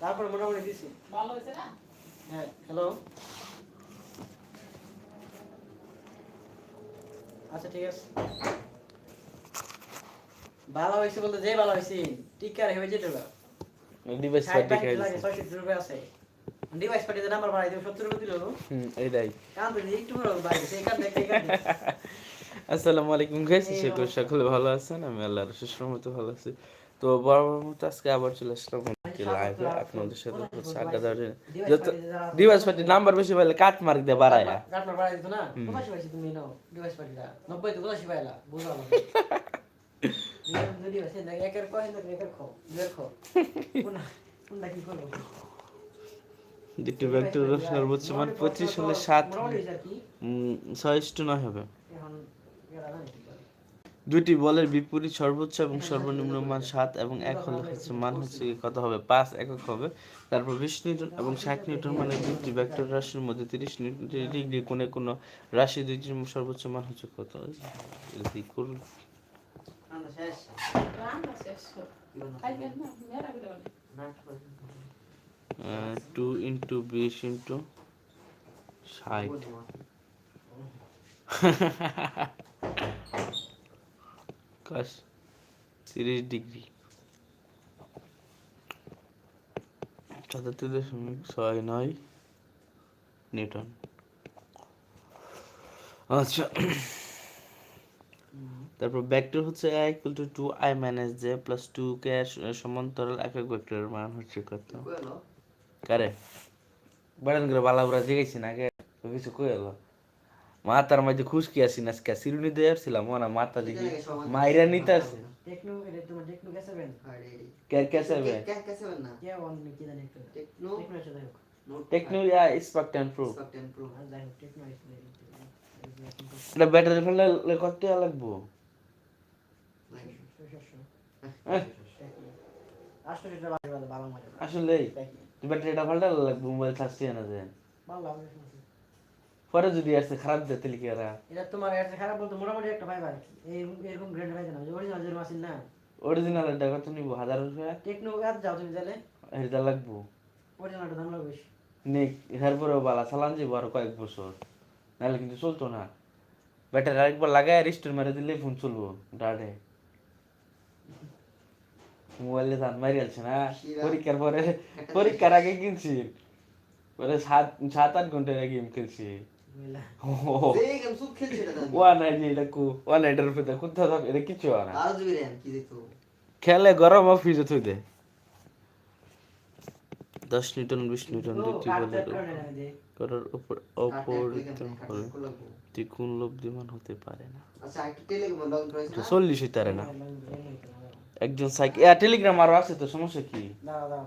তারপর মোটামুটি দিছি ভালো হয়েছে না হ্যাঁ হ্যালো আচ্ছা ঠিক আছে ভালো হয়েছে বলতে যে ভালো হয়েছে টিকার হয়ে যেতে ডিভাইস পার্টি বাইশ লাগে আছে। ডিভাইস পার্টিতে নাম্বার বাড়াই দেবো সত্তর রুপয়ে দিল। হুম এইটাই কান তো একটু বড় এখান থেকে এখান থেকে। আসসালামু আলাইকুম গাইস আশা করি। সকলে ভালো আছেন আমি আল্লাহর সুস্থ মতো ভালো আছি। তো বরাবর মতো আজকে আবার চলে আসলাম কি লাইভে আপনাদের সাথে আড্ডা দেওয়ার। যত ডিভাইস পার্টি নাম্বার বেশি পাইলে কাট মার্ক দিয়ে বাড়ায়। কাটমার বাড়াই দিত না? পাইছি তুমি নাও ডিভাইস পার্টিটা? নব্বই তো কোথায় পাইলা? বুঝলাম ডিভাইস একের কয় একের খাও দুয়ের খাও কোনটা কোনটা কি করব? দুটি ভেক্টর সর্বোচ্চ মান পঁচিশ হলে সাত ছয় নয় হবে। দুইটি বলের বিপরীত সর্বোচ্চ এবং সর্বনিম্ন মান সাত এবং এক হলে হচ্ছে মান হচ্ছে কত হবে? পাঁচ একক হবে। তারপর বিশ নিউটন এবং ষাট নিউটন মানে দুটি ভেক্টর রাশির মধ্যে তিরিশ ডিগ্রি কোণে কোনো রাশি দুইটির সর্বোচ্চ মান হচ্ছে কত? টু ইন্টু বিশ ইন্টু ষাট। কাশ তিরিশ ডিগ্রি। সাতাত্তর দশমিক ছয় নয় নিউটন। আচ্ছা। তারপর ভেক্টর হচ্ছে i equal to two i minus j plus two k সমান্তরাল একক ভেক্টরের মান হচ্ছে কত? কারে? বাড়ান করে বালা বুড়া জিগাইছি না তো কিছু কই এলো? মাথার মধ্যে খুশকি আসি না আজকে সিরুনি দিয়ে আসছিলাম না মাথা দেখি মাইরা নিতে আছে টেকনো এটা তোমার টেকনো গেছে বেন কে কেসে বে কে জানি টেকনো। টেকনো ইয়া স্পার্ক 10 প্রো এটা ব্যাটারি ফেললে কত টাকা লাগবো। আসলে ভালো ভালো ভালো ব্যাটারিটা ফালটা লাগবো মোবাইল দিয়ে না যায় ভালো ভালো পরে যদি আসে খারাপ দিতে কি আর? এটা তোমার একটা খারাপ বলতে মোটামুটি একটা কি। এই এরকম গ্রেড পাইতে না অরিজিনাল যেরকম আসেন না? অরিজিনাল এটা কত নিব হাজার টাকা টেকনো আর যাও তুমি তাহলে। এটা লাগবো। অরিজিনালটা দাম লাগবে নেই এরপরেও বালা চালান যাব আর কয়েক বছর। নাহলে কিন্তু চলতো না। ব্যাটারি আরেকবার লাগায় রিস্টোর মেরে দিলে ফোন চলবো ডাটে মোবাইলে দান মারি আছে না? পরীক্ষার পরে পরীক্ষার আগে কিনছি। পরে সাত সাত আট ঘণ্টা আগে গেম খেলছি। হয় খেলে গরম অফিসে থই দে দশ নিউটন বিশ নিউটন করার উপর অপরিতম হলে লব্ধিমান হতে পারে না তো চল্লিশ হইতারে না একজন সাইক এ টেলিগ্রাম আরও আছে তো সমস্যা কি দাও দাও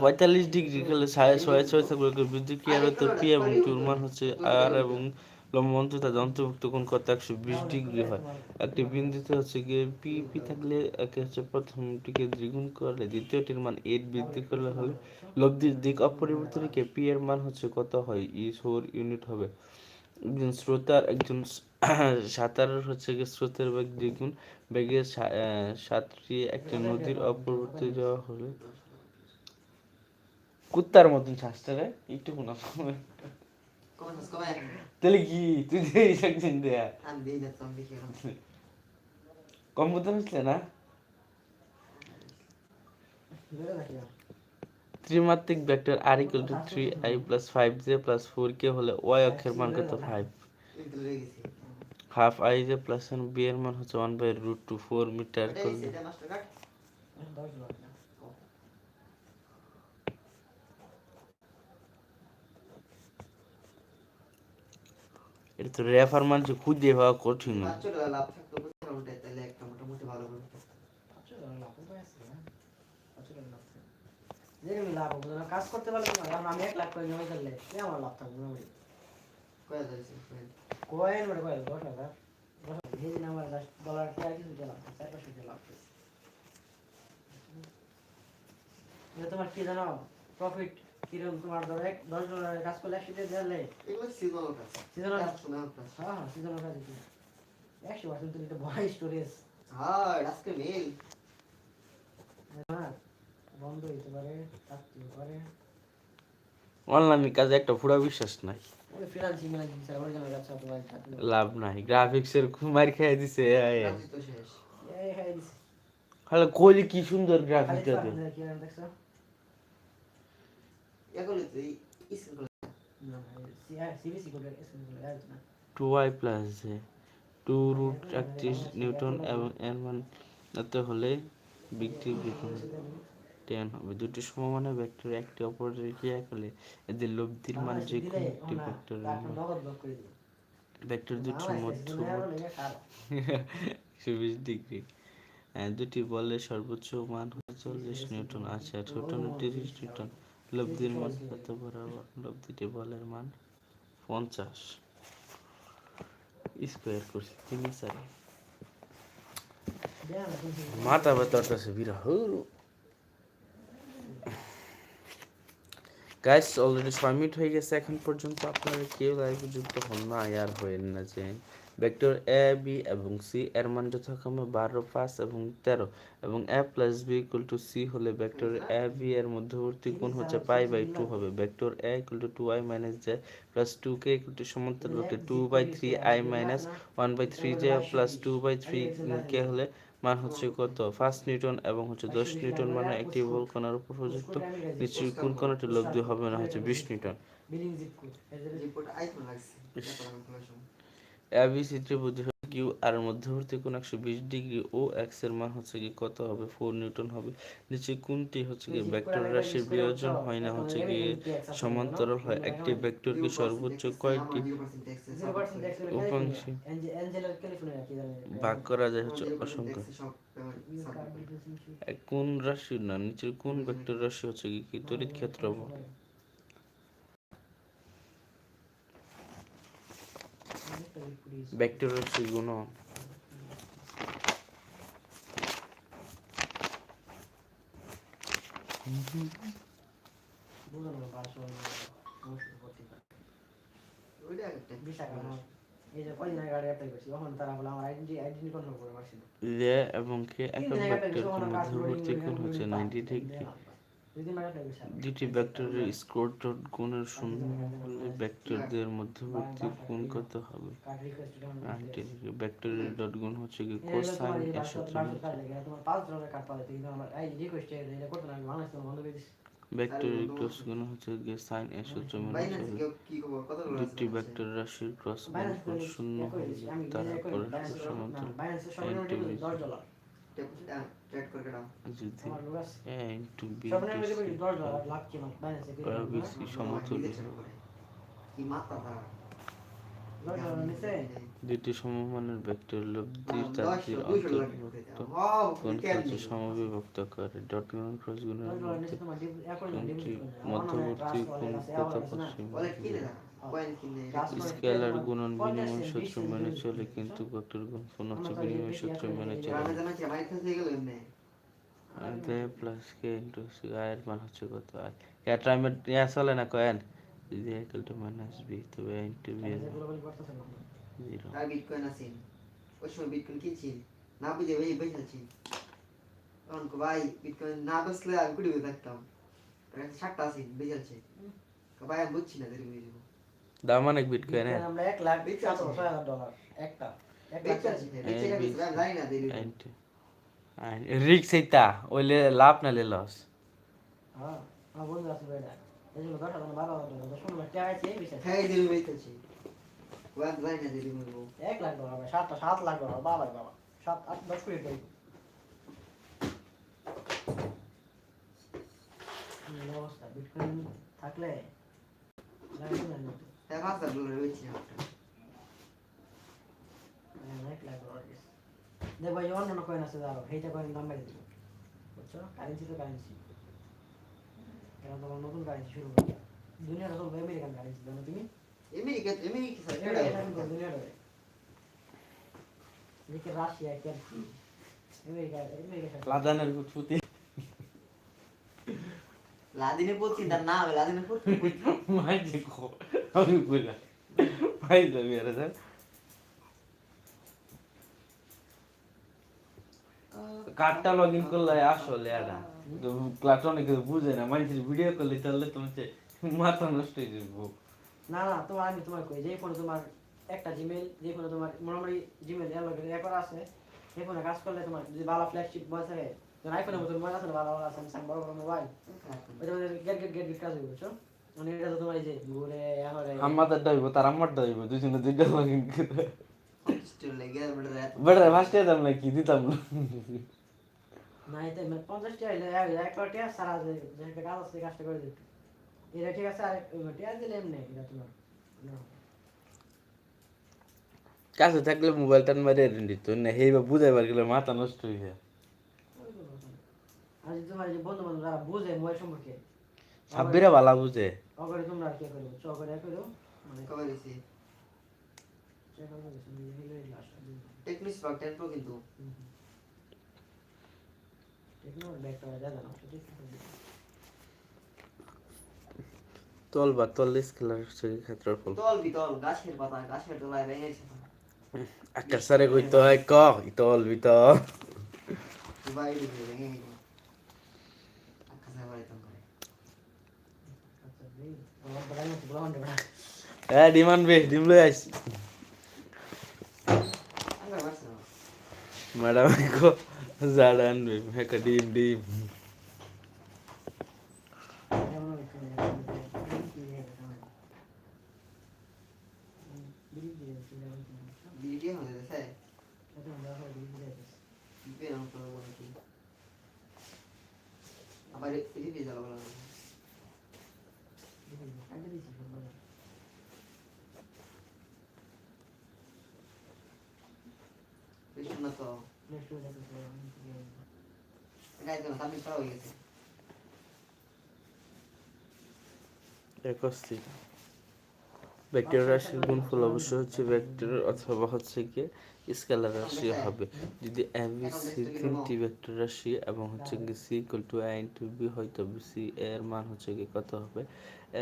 পঁয়তাল্লিশ ডিগ্রি খেলে সাড়ে ছয় ছয় থাকলে বিদ্যুৎ কি আর তো পি এবং টুর মান হচ্ছে? আর এবং লম্বন্ত তাদের অন্তর্ভুক্ত কোণ কত? একশো বিশ ডিগ্রি হয়। একটি বিন্দুতে হচ্ছে গিয়ে পি পি থাকলে একে হচ্ছে প্রথমটিকে দ্বিগুণ করলে দ্বিতীয়টির মান এইট বৃদ্ধি করলে হলে লব্ধির দিক অপরিবর্তন রেখে পি এর মান হচ্ছে কত হয়? ই সৌর ইউনিট হবে। একজন শ্রোতার, একজন সাঁতারের হচ্ছে গিয়ে স্রোতের বেগ দ্বিগুণ। বেগে সাতটি একটি নদীর অপরিবর্তে যাওয়া হলে। কুত্তার মতন শ্বাসটা রে একটু কোনো তাহলে কি? তুই দেখিস একদিন দেয়া। কম্পিউটার হচ্ছে না? ত্রিমাত্রিক vector r equal to three i plus five j plus four k হলে ওয়াই অক্ষের মান কত five half i j plus one b এর মান হচ্ছে one by root two four meter করলে এটা তো রেফার মান যে খুঁজে পাওয়া কঠিন। লাভ হবে না কাজ করতে পারলে আমি এক লাখ করে করলে আমার লাভ থাকবে না কয়েন মানে কয়েন দশ হাজার। দশ হাজার। এই দিন আমার দশ ডলার কি আর কিছু লাভ চার পাঁচশো টাকা লাভ হয়েছে। এটা তোমার কি জানো প্রফিট কীরকম? তোমার ধরো এক দশ ডলারের কাজ করলে একশো দিয়ে দিলে এগুলো কাজ। কাজ? হ্যাঁ হ্যাঁ কাজ একশো পার্সেন্ট তুমি একটা বড় স্টোরেজ হ্যাঁ, আজকে mail। হ্যাঁ বন্ধ হইতে পারে থাকতেও পারে। অনলাইনের কাজে একটা পুরা বিশ্বাস নাই। লাভ নাই গ্রাফিক্সের মার খেয়ে দিছে হ্যাঁ হ্যালো কইলি কি সুন্দর গ্রাফিক্স তো আছে two y plus j two root একত্রিশ নিউটন এবং এর মান এত হলে বিক্রি বিকরণ টেন হবে দুটি সমমানে ভেক্টর একটি অপরের ক্রিয়া করলে এদের লব্ধির মান যে কোনো একটি করে ভেক্টর দুটির মধ্যবর্তী একশো বিশ ডিগ্রি। দুটি বলের সর্বোচ্চ মান হচ্ছে চল্লিশ নিউটন আছে আর ছোট তিরিশ নিউটন। লব্ধির মান কত বরাবর? লব্ধিটি বলের মান পঞ্চাশ। স্কোয়ার করছি তিন চারি মাথা ব্যথাটাছে বিরাহুর গাইস অলরেডি ছয় মিনিট হয়ে গেছে, এখন পর্যন্ত আপনারা কেউ লাইভে যুক্ত হন না, আর হয়েন না যে ভেক্টর এ বি এবং সি এর মান যথাক্রমে বারো, পাঁচ এবং তেরো এবং a plus b equal to c হলে ভেক্টর এ বি এর মধ্যবর্তী কোণ হচ্ছে পাই বাই টু হবে। Vector a equal to two i minus j plus two k equal to সমান্তর vector two by three i minus one by three j plus two by three k হলে মান হচ্ছে কত? First Newton এবং হচ্ছে দশ Newton মানে একটি বল কণার উপর প্রযুক্ত নিশ্চয়ই কোন কোনটি লব্ধি হবে না হচ্ছে বিশ নিউটন। এবিসি ত্রিভুজ কিউ আর মধ্যবর্তী কোণ একশো বিশ ডিগ্রি ও এক্সের মান হচ্ছে কি কত হবে ফোর নিউটন হবে নিচে কোনটি হচ্ছে কি ভেক্টর রাশির বিয়োজন হয় না হচ্ছে কি সমান্তরাল হয় একটি ভেক্টর কি সর্বোচ্চ কয়টি আমার 0% access আছে। উপাংশে ভাগ করা যায় হচ্ছে অসংখ্য কোন রাশি না নিচের কোন ভেক্টর রাশি হচ্ছে কি কি তড়িৎ ক্ষেত্র বল ভেক্টর রাশি গুণ বুঝলাম না পাঁচশো নশো করতে পারে ওইটা একটা বিশ টাকা আমার এই যে কয়দিন আগে গাড়ি অ্যাপ্লাই করছি তখন তারা বলে আমার আইডেন্টি আইডেন্টি কনফার্ম করে মারছিল রে এবং কে একক ভেক্টর মধ্যবর্তী কোণ হচ্ছে নাইনটি ডিগ্রি দুটি ভেক্টরের স্কোর ডট গুণের শূন্য হলে ভেক্টরদের মধ্যবর্তী কোণ কত হবে? ভেক্টরের ডট গুণ হচ্ছে কি কোসাইন এর সূত্র বাসার তোমার পাঁচ ধরনের কার্ড পাওয়া যেত, কিন্তু আমার এই রিকোয়েস্ট এটা করতে না আমি বন্ধ করে দিছি। ভেক্টরের ক্রস গুণ হচ্ছে কি সাইন এর সূত্র মেনে দুটি? ভেক্টর রাশির ক্রস গুণ শূন্য হলে তারা পরস্পর সমান্তরাল যদি হ্যাঁ? সমতুল্য। কি দুটি সমমানের ভেক্টর লব্ধির অন্তর্ভুক্ত। কোন কাজে সমবিভক্ত করে? ডট গুণ ক্রস গুণের দশ ডলার মধ্যে নিচে তোমার ডিপ- এক করে দিলাম, কোনটি ডিপোজিট করে। দিলাম। মধ্যবর্তী কিনে স্কেলার গুণন বিনিময় সূত্র মেনে চলে কিন্তু ভেক্টর গুণ পুনঃ বিনিময় সূত্র মেনে চলে। কি দে প্লাস কে ইন্টু আয়ের মান হচ্ছে কত? এটা আমি ইয়া চলে না কয়েন? যদি ইকুয়াল টু মাইনাস বি তবে ইন্টু বি এর। জিরো আর বিটকয়েন আছে। ওই সময় বিটকয়েন কিনছি না বুঝে ভাই বেঁচেছি তখন কো ভাই বিটকয়েন না বেচলে আমি কুড়ি থাকতাম তার কাছে ষাটটা আছে ভাই আমি বুঝছি না দেরি হয়ে যাব দাম অনেক বিটকয়েন বিটকয়েন আমরা এক লাখ। ছয় হাজার ডলার একটা দেরি হয়ে। রিক্স এইটা ওইলে লাভ না লে লস হ্যাঁ আমার বন্ধু আছে দশ হাজার বারো হাজার ডলার দশ পনেরো লাখ টাকা আছে এই বিষয়। হ্যাঁ দেরি হয়েছে ওই আমি জানি না দেরি হয়ে যাব লাখ ডলার ভাই সাতটা সাত লাখ ডলার বাবা বাবা। সাত আট দশ কোটি টাকা এই অবস্থা বিটকয়েন থাকলে না হ্যাঁ, এক লাখ ডলার গেছে দেখো অন্য অন্য কয়েন আছে আরও সেইটা কয়েন দাম বেড়ে দিবে বুঝছ কারেন্সি তো কারেন্সি এখন তোমার নতুন কারেন্সি শুরু করবে দুনিয়াটা চলবে আমেরিকান কারেন্সি জানো তুমি আমেরিকা আমেরিকা দুনিয়াটা রাশিয়া আমেরিকা আমেরিকা লাদানের ফুটফুটি লাদিনে পড়ছি তার না হবে লাদিনে পড়ছি মাইজি কো আমি কইলা মাইজি আমি আরে স্যার কার্ডটা লগ ইন করলে আসলে এটা ক্লাস অনেক বুঝে না মানুষের ভিডিও করলে তাহলে হচ্ছে মাথা নষ্ট হয়ে যাব। না না তোমার আমি তোমার কই যে ফোনে তোমার একটা জিমেল যে ফোনে তোমার মোটামুটি জিমেল এর লগে এ আছে এই ফোনে কাজ করলে তোমার যদি ভালো ফ্ল্যাগশিপ মোবাইল থাকে যেমন আইফোনের মতো মোবাইল আছে না ভালো ভালো স্যামসাং বড় বড় মোবাইল ওই তোমাদের গেট গেট গেট গেট কাজ হবে বুঝছ মানে এটা তো তোমার এই যে ঘুরে এখন আমাদের ডাইব তার আমার ডাইব করে স্টিল লেগে বেটার ফার্স্ট দিতাম না কি দিতাম না না এটা মানে পঞ্চাশ টাকা হইলে এক কোটি সারা যে যে একটা কাজ আছে কাজটা করে দিত এটা ঠিক আছে আর টিয়া দিলে এমনি এটা তোমার। কাছে থাকলে মোবাইলটা মারে দিত না হেবা বুঝাইবার গেলে মাথা নষ্ট হয়ে যায় আর যদি তোমার যে বন্ধু বান্ধব যারা বুঝে মোবাইল সম্পর্কে। সাব্বিরা ভালো বুঝে। অগরে তোমরা আর কি করো? চগরে করো। মানে কবে দিছি? চেক করে দিছো? নিজে হিলে লাস্ট টেকনিক্স বাগ 10 প্রো। কিন্তু। তল বা তল্লিশ হচ্ছে ক্ষেত্রফল তল বিতল গাছের পাতা গাছের তলায় ভেঙেছে আকার সারে হয় ক ইতল বিতল দুবাই ভেঙে গেল আকাশে বাড়ি তম করে আচ্ছা এই আমার বড়াই মত বড় হন্ডে বড়া হ্যাঁ ডিমান বে ডিম লই আইস ম্যাডাম জাড়া আনবে একটা ডিম ডিম যেমন আমি শুনি কি নিয়ে গেছে আমার বিলি দিয়ে দিছি যেমন কি ভিডিও হয়ে গেছে এটা আমরা হয় বিলি দিয়ে দিছি বেরম করে বলে কি আবার এটি দিয়ে যাব বিলি কাটে দিছি সব বড় বেশি না তো নেক্সট হয়ে যাবে এটা একদম সামনে পাওয়া হয়ে গেছে একস্তি ভেক্টর রাশির গুণফল অবশ্যই হচ্ছে ভেক্টর অথবা হচ্ছে কি স্কেলার রাশি হবে। যদি এ বি সি তিনটি ভেক্টর রাশি এবং হচ্ছে কি c equal to i into b হয়, তবে সি এর মান হচ্ছে কি কত হবে?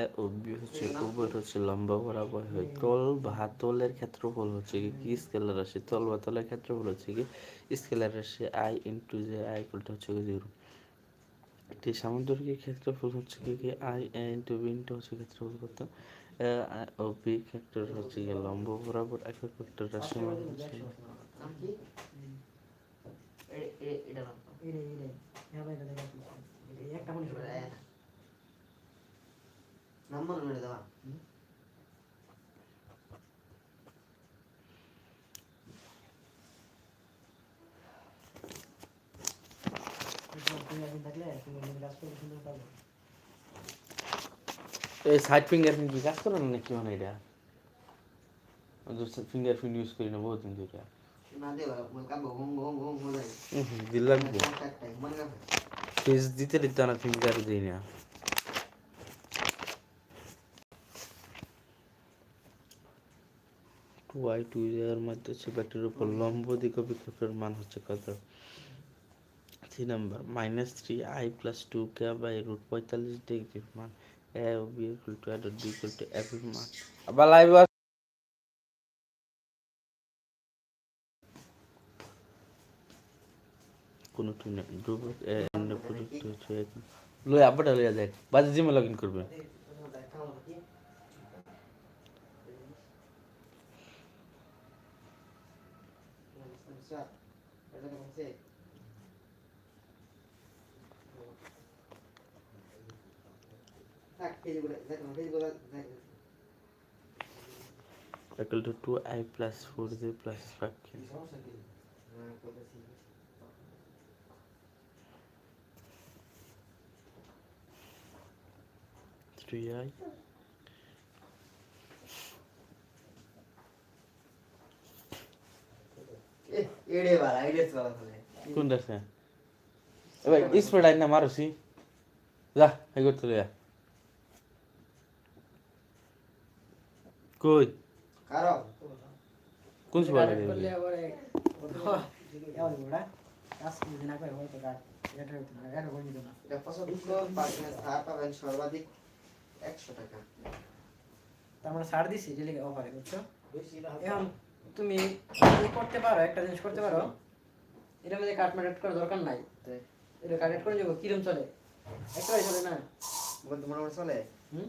এ ও বি হচ্ছে উভয় হচ্ছে লম্বা বরাবর হয়। তল বা তলের ক্ষেত্রফল হচ্ছে কি কি? স্কেলার রাশি। তল বা তলের ক্ষেত্রফল হচ্ছে কি স্কেলার রাশি আই ইন্টু যে আই ইকুয়াল টু হচ্ছে কি জিরো। একটি সামুদ্রিক ক্ষেত্রফল হচ্ছে কি কি? আই এন্ড বি ইন্টু হচ্ছে ক্ষেত্রফল কত? ও বি ক্ষেত্র হচ্ছে লম্ব বরাবর একক ভেক্টর রাশি হচ্ছে নাম কি এ- এ- এটা নাম তো। এই রে এই রে হ্যাঁ ভাই দাদা এই একটা মনে এবার করে আয় না। নাম মনে করে দেওয়া তুমি একদিন থাকলে তুমি একদিন কাজ করলে সুন্দর পাবো এই সাইড ফিঙ্গার প্রিন্ট কি কাজ করে না নাকি মানে এটা? ইউজ করি না ধরে। দিল লাগবো। ফেস দিতে দিতে না ফিঙ্গার দিই না। ওয়াই টু এর মধ্যে হচ্ছে ব্যাটের উপর লম্ব দিক বিক্ষেপের মান হচ্ছে কত? Three number minus three i plus two k by root পঁয়তাল্লিশ ডিগ্রির মান। A O b equal to ed d equal to f এর মান আবার লাইভ কোনো টু নেই এখন লই আব্বাটা লইয়া দেখ বাজে জিমে লগ ইন করবে থাক ফেসবুকে দেখ ফেসবুকে দেখ equal to 2i plus 4j plus 5k হ্যাঁ কইতাছি three i. এ এড়ে বালা এড়ে চলা চলে কোনটা আছে এবার স্প্রেড আইনা মারুছি যা এই করতে লইয়া কই কারও কোন স্প্রেড করলে আবার এমন বড়া কাজ যদি না করে হয়তো কাজ এটা হইতো না এটা করে নিত না এটা পছন্দ পার্সেন্টেজ ছাড় পাবেন সর্বাধিক একশো টাকা তার মানে ছাড় দিছি অফারে বুঝছ? এখন তুমি করতে পারো একটা জিনিস করতে পারো। এটা মধ্যে কাট মার্কেট করার দরকার নাই। তাই। এটা কাট করে যাব কিরম চলে? একটাই চলে না? মনে মনে চলে। হুম?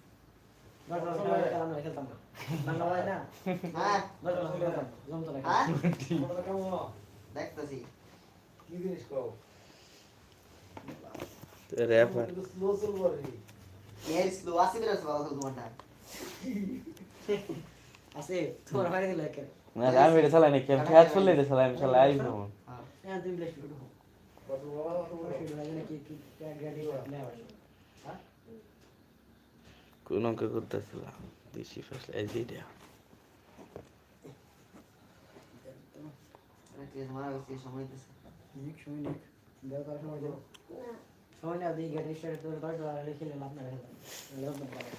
খেলতাম না বাংলা বলে না হ্যাঁ দশ বছর খেলতাম জমতো না হ্যাঁ দেখতেছি র্যাপার এর স্লো আছে বেরো সব তোমারটা আছে তোমার বাইরে দিলে একে না আমি এটা চালাই না কেম খেয়াল চললে এটা চালাই আমি চালাই আইব না হ্যাঁ হ্যাঁ তুমি প্লে স্টোর ঢুকো শুধু লাগে না কি কি গ্রেডি প্লে হবে কোন অঙ্ক করতেছিলাম দেশি ফসল এই যে এটা। অনেক কিছু মারা গেছে সময় না দিই গ্রেডি স্টার তো দশ ডলার লিখে নিলাম আপনার খেলতাম লোক না পারে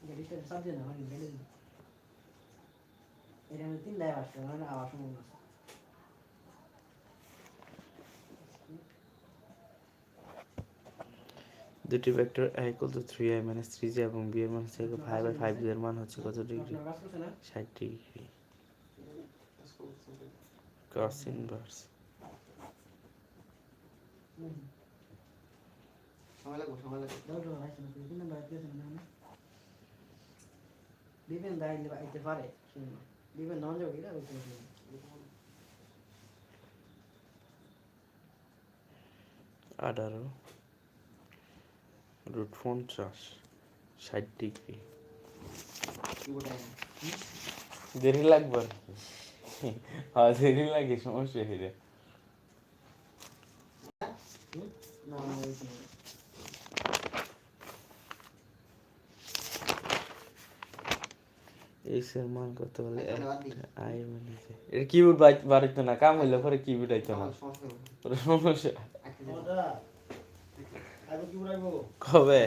গ্রেডি স্টার সব দিন হয় গ্রেডি এটা আমি তিন দায় আসছে মানে আবার সময় আছে দুটি vector a equal to three i minus three এবং বি এর মান হচ্ছে ফাইভ বাই ফাইভ এর মান হচ্ছে কত ডিগ্রি ষাট ডিগ্রি ক্রস ইনভার্স আঠারো। রুট পঞ্চাশ ষাট ডিগ্রি। কি বোঝায় না দেরি লাগবে? আর কি। হ্যাঁ দেরি লাগে সমস্যা হেরে না না ওই কি এক্স মান কত দিই। আই মানে এটা কিবোর্ড বাড়িতো না কাম হইলে পরে কিবোর্ড আইতো না। সমস্যা হবে পরে সমস্যা আটকে যাবে কবে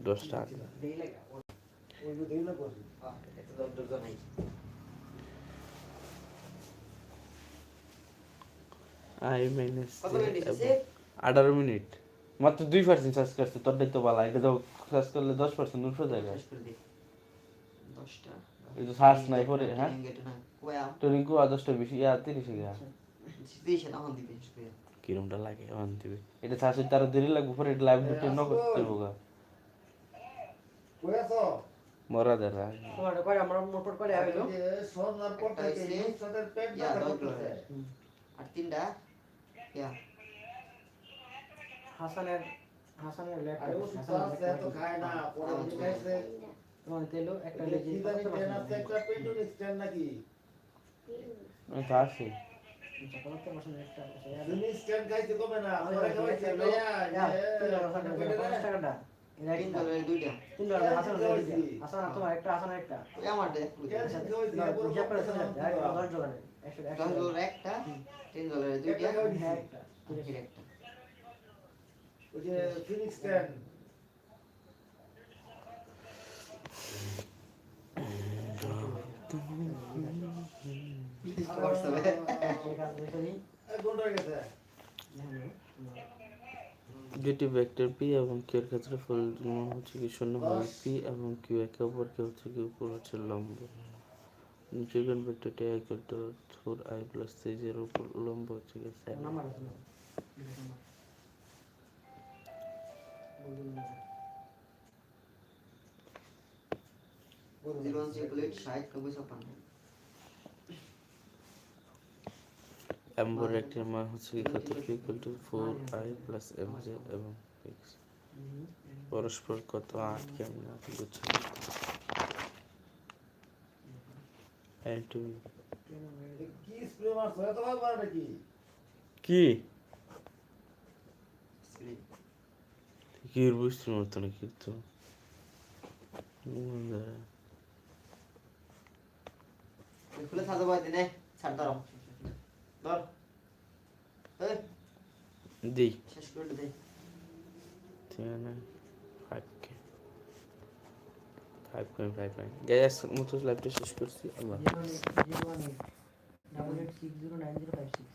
দশটা আই মাইনাস আঠারো মিনিট মাত্র দুই পার্সেন্ট চার্জ করছে তোর দায়িত্ব বালা এটা তো চার্জ করলে দশ পার্সেন্ট উঠে যায় দশটা এই তো নাই পরে, হ্যাঁ? তো রিঙ্কু আর দশটা বেশি ইয়া তিরিশে গিয়া না কিরমটা লাগে অন দিবে। এটা হইতে আরও দেরি লাগবে পরে এটা লাইভ ঢুকতে ন করতে বোগা মরা দেরা তোমার কয় আমরা মোটর করে আইলো? ইয়া দশ ডলার আর তিনটা? ইয়া। হাসানের হাসানের তেলো একটা লেজি আমি তো তিন ডলার হাসান হাসান তোমার একটা হাসান একটা ওই আমার দে হিসাব একটা তিন ডলারের দুইটা একটা ফির একটা হোয়াটসঅ্যাপে দুটি ভেক্টর পি এবং কিউ এর ক্ষেত্রে ফল গুণ হচ্ছে কি শূন্য হবে পি এবং কিউ একে অপরকে হচ্ছে কি উপর হচ্ছে লম্ব। নিচের ভেক্টরটি i equal to four i plus three এর উপর লম্ব হচ্ছে কি সেভেন জিরো ওয়ান সিকুলেট ষাট, নব্বই, ছাপ্পান্ন। এম ভেক্টরের মান হচ্ছে কি কত? Q equal to four i plus m j এবং এক্স পরস্পর কত? আট কেমন? আট বুঝছ এই তুমি কি স্প্রে মারছো? এত ভাগ নাকি কি? কি? বুঝতে না কিন্তু খুলে ছাড় ধরো। ধর এই, শেষ করে দে গ্যাস মতো লাইভটা শেষ করছি eight double eight six zero nine zero five six